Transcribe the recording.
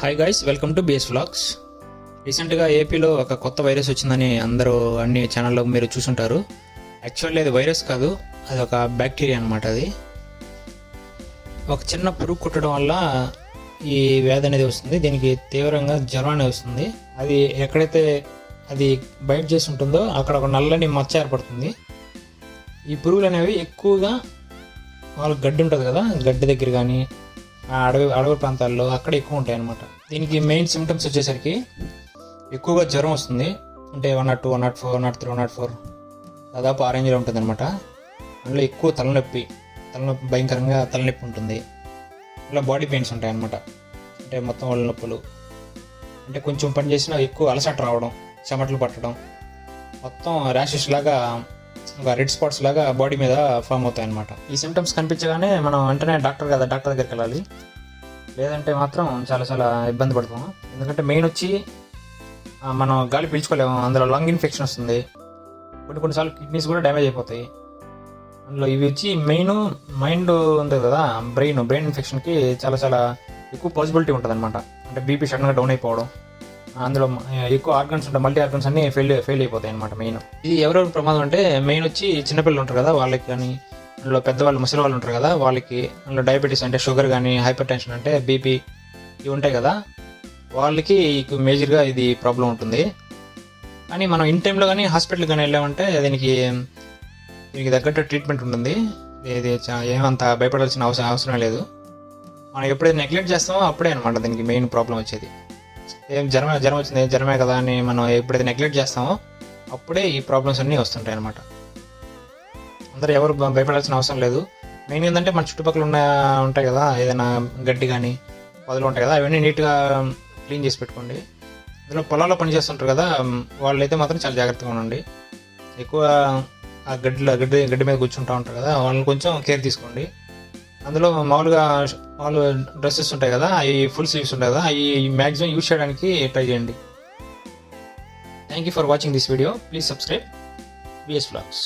Hi guys welcome to BS vlogs రీసెంట్గా ఏపీలో ఒక కొత్త వైరస్ వచ్చిందని అందరూ అన్ని ఛానల్లో మీరు చూసుంటారు. యాక్చువల్లీ అది వైరస్ కాదు అది ఒక బ్యాక్టీరియా అనమాట అది. ఒక చిన్న పురుగు కుట్టడం వల్ల ఈ వ్యాధి అనేది వస్తుంది. దీనికి తీవ్రంగా జ్వరం అనేది వస్తుంది. అది ఎక్కడైతే అది బయట చేసి ఉంటుందో అక్కడ ఒక నల్లని మచ్చ ఏర్పడుతుంది. ఈ పురుగులు అనేవి ఎక్కువగా వాళ్ళకి గడ్డి ఉంటుంది కదా గడ్డి దగ్గర కానీ అడవి అడవి ప్రాంతాల్లో అక్కడ ఎక్కువ ఉంటాయి అనమాట దీనికి మెయిన్ సిమ్టమ్స్ వచ్చేసరికి ఎక్కువగా జ్వరం వస్తుంది. అంటే one naught two one naught four one naught three one naught four దాదాపు ఆ రేంజ్లో ఉంటుంది అనమాట అందులో ఎక్కువ తలనొప్పి తలనొప్పి భయంకరంగా తలనొప్పి ఉంటుంది. ఇలా బాడీ పెయిన్స్ ఉంటాయి అనమాట అంటే మొత్తం వాళ్ళ నొప్పులు. అంటే కొంచెం పని చేసినా ఎక్కువ అలసట రావడం చెమటలు పట్టడం మొత్తం ర్యాషెస్ లాగా రెడ్ స్పాట్స్ లాగా బాడీ మీద ఫామ్ అవుతాయి అనమాట ఈ సిమ్టమ్స్ కనిపించగానే మనం వెంటనే డాక్టర్ కదా డాక్టర్ దగ్గరికి వెళ్ళాలి. లేదంటే మాత్రం చాలా చాలా ఇబ్బంది పడతాం. ఎందుకంటే మెయిన్ వచ్చి మనం గాలి పీల్చుకోలేము. అందులో లంగ్ ఇన్ఫెక్షన్ వస్తుంది. కొన్ని కొన్నిసార్లు కిడ్నీస్ కూడా డ్యామేజ్ అయిపోతాయి. అందులో ఇవి వచ్చి మెయిన్ మైండ్ ఉంది కదా బ్రెయిన్ బ్రెయిన్ ఇన్ఫెక్షన్కి చాలా చాలా ఎక్కువ పాసిబిలిటీ ఉంటుంది అనమాట అంటే బీపీ సడన్గా డౌన్ అయిపోవడం. అందులో ఎక్కువ ఆర్గన్స్ ఉంటాయి మల్టీ ఆర్గన్స్ అన్ని ఫెయిల్ ఫెయిల్ అయిపోతాయి అనమాట మెయిన్ ఇది ఎవరెవరు ప్రమాదం అంటే మెయిన్ వచ్చి చిన్నపిల్లలు ఉంటారు కదా వాళ్ళకి కానీ అందులో పెద్దవాళ్ళు ముసలి వాళ్ళు ఉంటారు కదా వాళ్ళకి అందులో డయాబెటీస్ అంటే షుగర్ కానీ హైపర్ టెన్షన్ అంటే బీపీ ఇవి ఉంటాయి కదా వాళ్ళకి మేజర్గా ఇది ప్రాబ్లం ఉంటుంది. కానీ మనం ఇన్ టైంలో కానీ హాస్పిటల్ కానీ వెళ్ళామంటే దీనికి దీనికి తగ్గట్టు ట్రీట్మెంట్ ఉంటుంది. ఇది చా- ఏమంత భయపడాల్సిన అవసరం అవసరం లేదు. మనం ఎప్పుడైతే నెగ్లెక్ట్ చేస్తామో అప్పుడే అనమాట దీనికి మెయిన్ ప్రాబ్లం వచ్చేది. ఏం జ్వరం జ్వరం వచ్చింది జ్వరమే కదా అని మనం ఎప్పుడైతే నెగ్లెక్ట్ చేస్తామో అప్పుడే ఈ ప్రాబ్లమ్స్ అన్నీ వస్తుంటాయి అనమాట అందరూ ఎవరు భయపడాల్సిన అవసరం లేదు. మెయిన్ ఏంటంటే మన చుట్టుపక్కల ఉన్న ఉంటాయి కదా ఏదైనా గడ్డి కానీ పొదలు ఉంటాయి కదా అవన్నీ నీట్గా క్లీన్ చేసి పెట్టుకోండి. ఇందులో పొలాల్లో పని చేస్తుంటారు కదా వాళ్ళైతే మాత్రం చాలా జాగ్రత్తగా ఉండండి. ఎక్కువ ఆ గడ్డిలో గడ్డి గడ్డి మీద కూర్చుంటూ ఉంటారు కదా వాళ్ళని కొంచెం కేర్ తీసుకోండి. అందులో మామూలుగా మామూలు డ్రెస్సెస్ ఉంటాయి కదా అవి ఫుల్ స్లీవ్స్ ఉంటాయి కదా అవి మ్యాక్సిమం యూజ్ చేయడానికి ట్రై చేయండి. Thank you for watching this video please subscribe BS blogs